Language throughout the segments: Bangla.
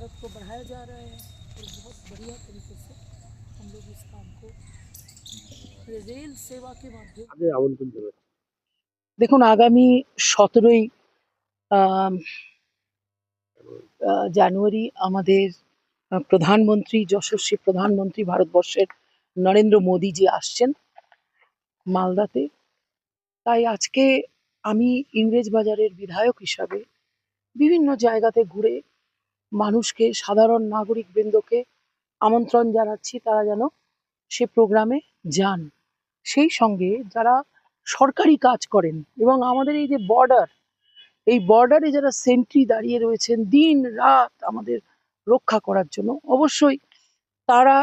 भारत को बढ़ाया जा रहा है और बहुत बढ़िया तरीके से हम लोग इस काम को रेल सेवा के माध्यम আগে আমন্ত্রণ জানাচ্ছি দেখুন আগামী সতেরোই জানুয়ারি আমাদের আহ, প্রধানমন্ত্রী যশস্বী প্রধানমন্ত্রী ভারতবর্ষের নরেন্দ্র মোদীজি আসছেন মালদাতে তাই আজকে আমি ইংরেজ বাজারের বিধায়ক হিসাবে বিভিন্ন জায়গাতে ঘুরে মানুষকে, সাধারণ নাগরিক বৃন্দকে আমন্ত্রণ জানাচ্ছি তারা যেন সে প্রোগ্রামে যান। সেই সঙ্গে যারা সরকারি কাজ করেন এবং আমাদের এই যে বর্ডার, এই বর্ডারে যারা সেন্ট্রি দাঁড়িয়ে রয়েছেন দিন রাত আমাদের রক্ষা করার জন্য, অবশ্যই তারা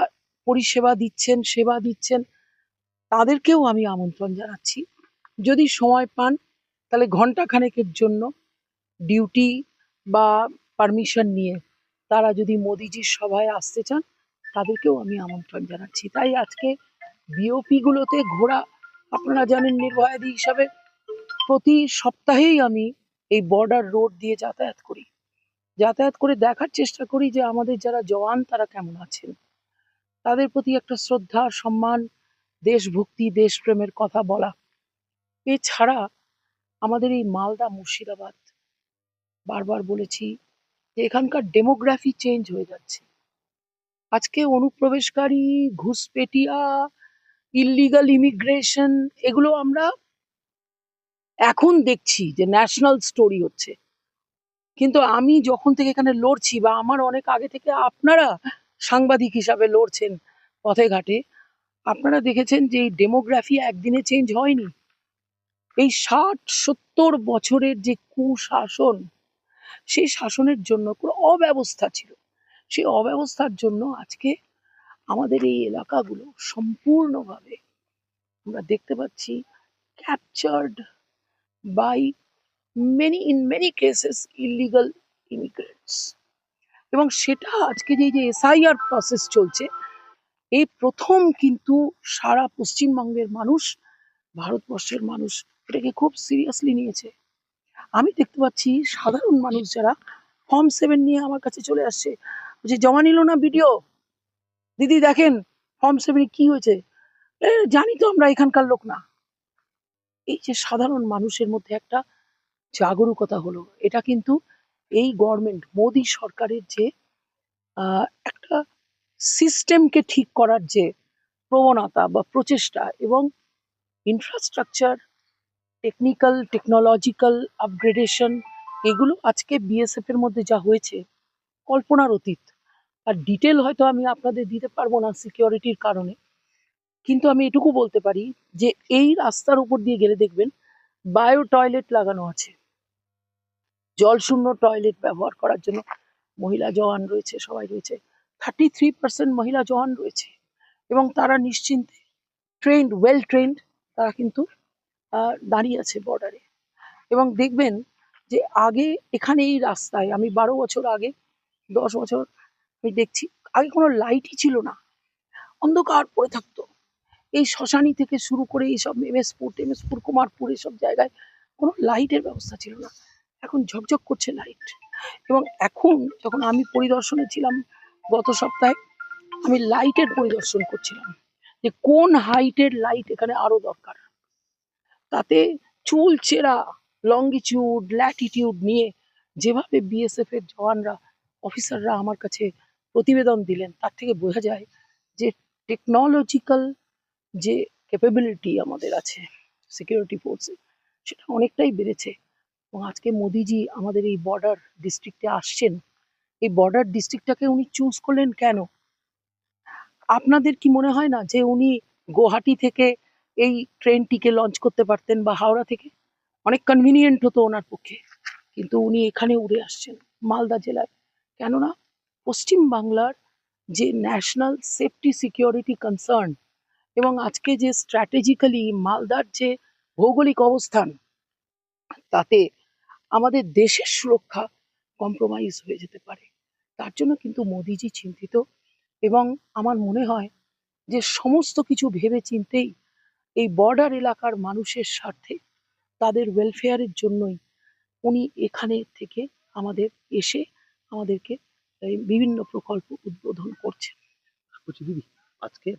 পরিষেবা দিচ্ছেন, সেবা দিচ্ছেন। তাদেরকেও আমি আমন্ত্রণ জানাচ্ছি। যদি সময় পান, তাহলে ঘণ্টা খানেকের জন্য ডিউটি বা পারমিশন নিয়ে তারা যদি মোদিজির সভায় আসতে চান, তাদেরকেও আমি আমন্ত্রণ জানাচ্ছি। তাই আজকে বিওপি গুলোতে ঘোরা আপনারা জানেন নির্ভয়াদি হিসাবে, প্রতি সপ্তাহেই আমি এই বর্ডার রোড দিয়ে যাতায়াত করি। যাতায়াত করে দেখার চেষ্টা করি যে আমাদের যারা জওয়ান, তারা কেমন আছেন। তাদের প্রতি একটা শ্রদ্ধা, সম্মান, দেশভক্তি, দেশপ্রেমের কথা বলা। এছাড়া আমাদের এই মালদা মুর্শিদাবাদ, বারবার বলেছি যে এখানকার ডেমোগ্রাফি চেঞ্জ হয়ে যাচ্ছে। আজকে অনুপ্রবেশকারী, ঘুষপেটিয়া ইললিগাল ইমিগ্রেশন এগুলো আমরা এখন দেখছি যে ন্যাশনাল স্টোরি হচ্ছে। কিন্তু আমি যখন থেকে এখানে লড়ছি বা আমার অনেক আগে থেকে আপনারা সাংবাদিক হিসাবে লড়ছেন পথে ঘাটে আপনারা দেখেছেন যে এই ডেমোগ্রাফি একদিনে চেঞ্জ হয়নি। এই ষাট সত্তর বছরের যে কুশাসন সেই শাসনের জন্য কোনো অব্যবস্থা ছিল। সেই অব্যবস্থার জন্য আজকে আমাদের এই এলাকাগুলো সম্পূর্ণভাবে আমরা দেখতে পাচ্ছি captured by many in many cases illegal immigrants এবং সেটা আজকে যে যে এসআইআর প্রসেস চলছে, এই প্রথম কিন্তু সারা পশ্চিমবঙ্গের মানুষ, ভারতবর্ষের মানুষ, এটাকে খুব সিরিয়াসলি নিয়েছে। আমি দেখতে পাচ্ছি সাধারণ মানুষ যারা ফর্ম সেভেন নিয়ে আমার কাছে চলে আসছে। যে জমা নিল না ভিডিও দিদি দেখেন ফর্ম সেভেনে কি হয়েছে? জানি তো আমরা এখানকার লোক না। এই যে সাধারণ মানুষের মধ্যে একটা জাগরুকতা হলো, এটা কিন্তু এই গভর্নমেন্ট মোদী সরকারের যে একটা সিস্টেমকে ঠিক করার যে প্রবণতা বা প্রচেষ্টা এবং ইনফ্রাস্ট্রাকচার টেকনিক্যাল টেকনোলজিক্যাল আপগ্রেডেশন এগুলো আজকে বিএসএফ এর মধ্যে যা হয়েছে, কল্পনার অতীত। আর ডিটেল হয়তো আমি আপনাদের দিতে পারব না সিকিউরিটির কারণে। কিন্তু আমি এটুকু বলতে পারি যে, এই রাস্তার উপর দিয়ে গেলে দেখবেন বায়ো টয়লেট লাগানো আছে। জলশূন্য টয়লেট ব্যবহার করার জন্য মহিলা জওয়ান রয়েছে, সবাই রয়েছে। থার্টি থ্রি পার্সেন্ট মহিলা জওয়ান রয়েছে। এবং তারা নিশ্চিন্তে ট্রেন্ড ওয়েল ট্রেন্ড তারা কিন্তু দাঁড়িয়ে আছে বর্ডারে এবং দেখবেন যে আগে এখানে এই রাস্তায়, আমি বারো বছর আগে, দশ বছর আমি দেখছি, আগে কোনো লাইটই ছিল না। অন্ধকার পড়ে থাকতো। এই শ্মশানি থেকে শুরু করে এইসব এমএসপুর টেমএসপুর কুমারপুর এইসব জায়গায় কোনো লাইটের ব্যবস্থা ছিল না। এখন ঝকঝক করছে লাইট এবং এখন যখন আমি পরিদর্শনে ছিলাম, গত সপ্তাহে আমি লাইটের পরিদর্শন করছিলাম যে কোন হাইটের লাইট এখানে আরও দরকার। তাতে চুল চেরা লঙ্গিটিউড ল্যাটিটিউড নিয়ে যেভাবে বিএসএফ এর জওয়ানরা অফিসাররা আমার কাছে প্রতিবেদন দিলেন, তার থেকে বোঝা যায় যে টেকনোলজিক্যাল যে ক্যাপাবিলিটি আমাদের আছে সিকিউরিটি ফোর্সে সেটা অনেকটাই বেড়েছে। এবং আজকে মোদিজি আমাদের এই বর্ডার ডিস্ট্রিক্টে আসছেন। এই বর্ডার ডিস্ট্রিক্টটাকে উনি চুজ করলেন কেন? আপনাদের কি মনে হয় না যে উনি গুয়াহাটি থেকে এই ট্রেনটিকে লঞ্চ করতে পারতেন বা হাওড়া থেকে, অনেক কনভিনিয়েন্ট হতো ওনার পক্ষে। কিন্তু উনি এখানে উড়ে আসছেন মালদা জেলায় কেননা পশ্চিম বাংলার যে ন্যাশনাল সেফটি সিকিউরিটি কনসার্ন এবং আজকে যে স্ট্র্যাটেজিক্যালি মালদার যে ভৌগোলিক অবস্থান, তাতে আমাদের দেশের সুরক্ষা কম্প্রোমাইজ হয়ে যেতে পারে। তার জন্য কিন্তু মোদিজি চিন্তিত এবং আমার মনে হয় যে সমস্ত কিছু ভেবে চিন্তেই এই বর্ডার এলাকার মানুষের স্বার্থে তাদের ওয়েলফেয়ারের জন্যই উনি এখানে থেকে আমাদের এসে আমাদেরকে বিভিন্ন প্রকল্প উদ্বোধন করছেন। দিদি, আজকে